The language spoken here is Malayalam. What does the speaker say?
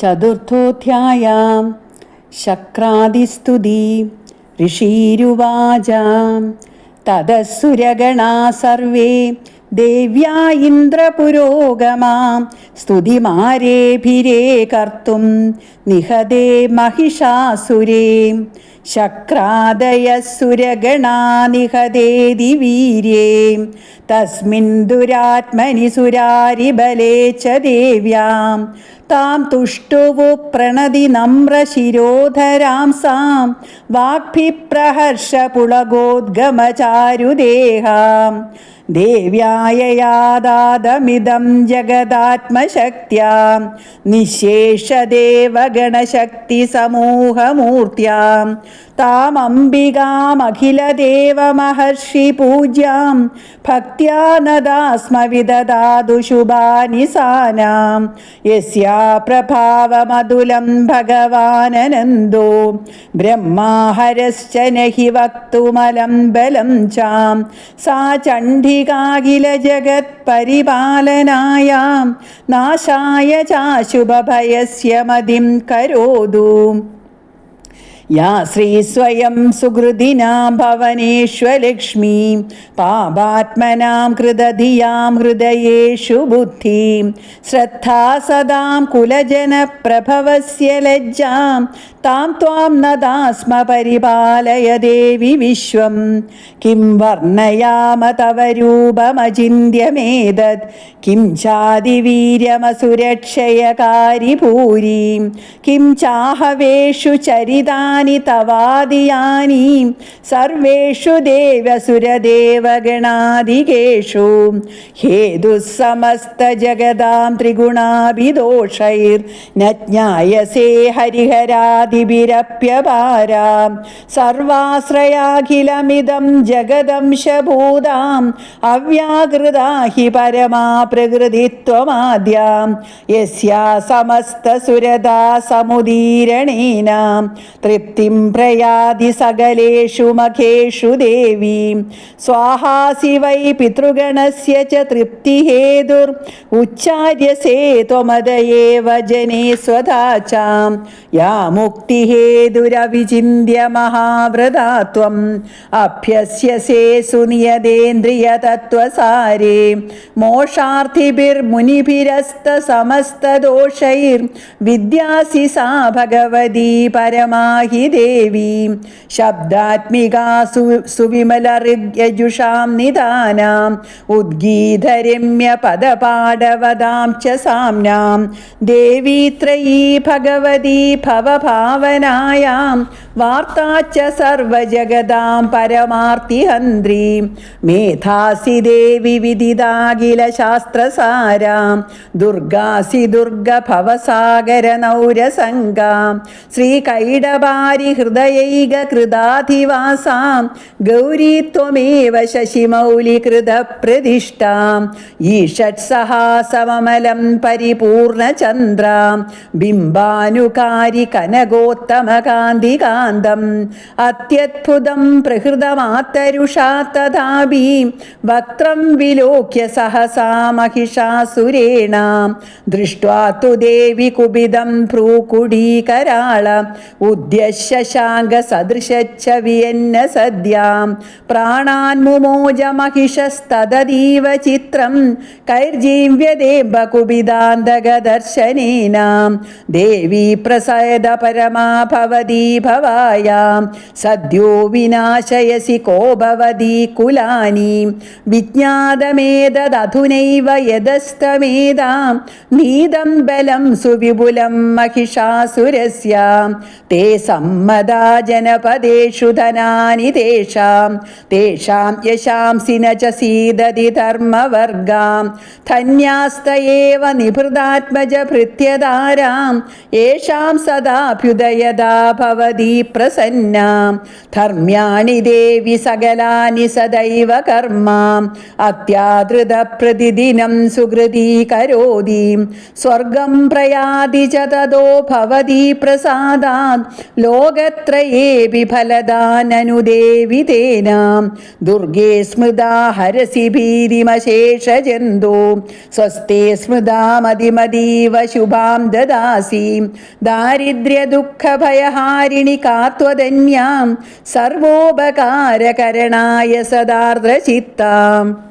ചതുർത്ഥോധ്യായാം. ശക്രാദിസ്തുതി. ഋഷീരുവാച. തതസുരഗണാ സർവേ. देव्या ഇന്ദ്രപുരോഗമാം. സ്തുതിമാരേഭിരേ കർത്തും. നിഹതേ മഹിഷാസുരേ. ശക്രാദയസുരഗണാ നിഹതേതി തസ്മിൻ ദുരാത്മനി സുരാരിബലേ ച ദേവ്യാം. താം തുഷ്ടുവു പ്രണതി നമ്രശിരോധരാം സാം. വാഗ്ഭിപ്രഹർഷപുളഗോദ്ഗമചാരുദേഹാം ദേവ്യായ യാദാദമിദം ജഗദാത്മശക്ത്യാം. നിശേഷദേവഗണശക്തി സമൂഹമൂർത്തിയാം താമംബികാമഖിലദേവമഹർഷി പൂജ്യാം ഭക്ത്യാ നദാസ്മവിദദാതു ശുഭാനിസാനാം യസ്യാ പ്രഭാവമതുലം ഭഗവാനനന്ദോ ബ്രഹ്മാഹരശ്ച നഹി വക്തുമലം ബലം ചാം സാ ചണ്ഡികാഖില ജഗത്പരിപാലനായാം നാശായ ചാശുഭഭയസ്യ മതിം കരോതു യാ ശ്രീ സ്വയം സുഹൃദിനാം ഭവനേഷ്വലക്ഷ്മീ പാപാത്മനാം കൃതധിയാം ഹൃദയേഷു ബുദ്ധിം ശ്രദ്ധാ സദാം കുലജനപ്രഭവസ്യ ലജ്ജാം താം ത്വാം നദാസ്മ പരിപാലയ ദേവി വിശ്വം. കിം വർണയാമ തവ രൂപമചിന്യമേതത് കിം ചാതിവീര്യമസുരക്ഷയകാരി ഭൂരീം കിം ചാഹവേഷു ചരിതാനി തവാദിയാനി. സർവേഷു ദേവസുരദേവഗണാദികേഷു ജഗദാം ത്രിഗുണാഭിദോഷൈർ. നജ്ഞായസേ ഹരിഹരാദിഭിരപ്യപാരാം സർവാശ്രയാഖിലമിദം ജഗദംശഭൂതാം അവ്യാകൃതാ ഹി പരമാ പ്രകൃതിത്വമാദ്യാം. യസ്യാ സമസ്തസുരതാ സമുദീരണേന. തൃപ്തിം പ്രയാതി സകലേഷു മഖേഷു ദേവീം. സ്വാഹാസി വൈ പിതൃഗണസ്യ ച തൃപ്തിഹേതുർ. ഉച്ചാര്യസേ ത്വമദയേവ ജനേ സ്വതാചാം യാ മുക്തിഹേതുരവിചിന്യ മഹാവ്രതാത്വം. അഭ്യസ്യസേ സുനിയതേന്ദ്രിയതത്വസാരേ മോഷാർത്ഥിഭിർമുനിഭിരസ്ത സമസ്തദോഷൈർ വിദ്യാസി സാ ഭഗവതി പരമാഹി ദേവി ശബ്ദാത്മികാ സു സുവിമലഹൃദ്യജുഷാം നിദാനാം. ഉദ്ഗീതരമ്യ പദപാടവതാം ച സാമ്നാം. ദേവീ ത്രയീ ഭഗവതി ഭവഭാവനായാം. വാർത്താച്ച മേധാസി ദേവി വിദിതാഖില ശാസ്ത്രസാരാം. ദുർഗാസി ദുർഗ कुमारि हृदयैककृदाधिवासां गौरी त्वमेव शशिमौलिकृतप्रतिष्ठाम् ईषट्सहासममलं परिपूर्णचन्द्रां बिम्बानुकारि कनकोत्तमकान्तिकान्तम् अत्यद्भुतं प्रहृतमात्तरुषा तदापि वक्त्रं विलोक्य सहसा महिषासुरेण दृष्ट्वा तु देवि कुपितं भ्रूकुडीकराळ उद्यश वियन्न सद्यां प्राणान्मुमोज महिषस्तदतीव चित्रं कैर्जीव्यदेव कुबिदान्तगदर्शनेन देवी प्रसयद परमा भवती भवायां सद्यो विनाशयसि को भवती कुलानि विज्ञातमेतदधुनैव यदस्तमेदां नीदं बलं सुविपुलं महिषासुरस्य ते സമ്മതാ ധനാനി തേഷാം. തേഷാം യശാംസി ച സീദതി ധർമ്മവർഗാം. ധന്യാസ്തയേവ നിഭൃതാത്മജ ഭൃത്യതാരാം യേഷാം സദാഭ്യുദയതാ ഭവതി പ്രസന്നാം. ധർമ്യാണി ദേവി സകലാനി സദൈവ കർമാം. അത്യാദൃത പ്രതിദിനം സുഹൃതി സ്വർഗം പ്രയാതി ചതോ ഭവതി പ്രസാദാത് ലോകത്രയേപി വിഫലദാനനുദേവിതേന തേനാം ദുർഗേ സ്മൃതാ ഹരസി ഭീതിമശേഷജന്തോ. സ്വസ്തേ സ്മൃതാമതിമതീവ ശുഭാം ദദാസി. ദാരിദ്ര്യദുഃഖഭയഹാരിണി കാത്വദന്യാം സർവോപകാരകരണായ സദാർദ്രചിത്താം.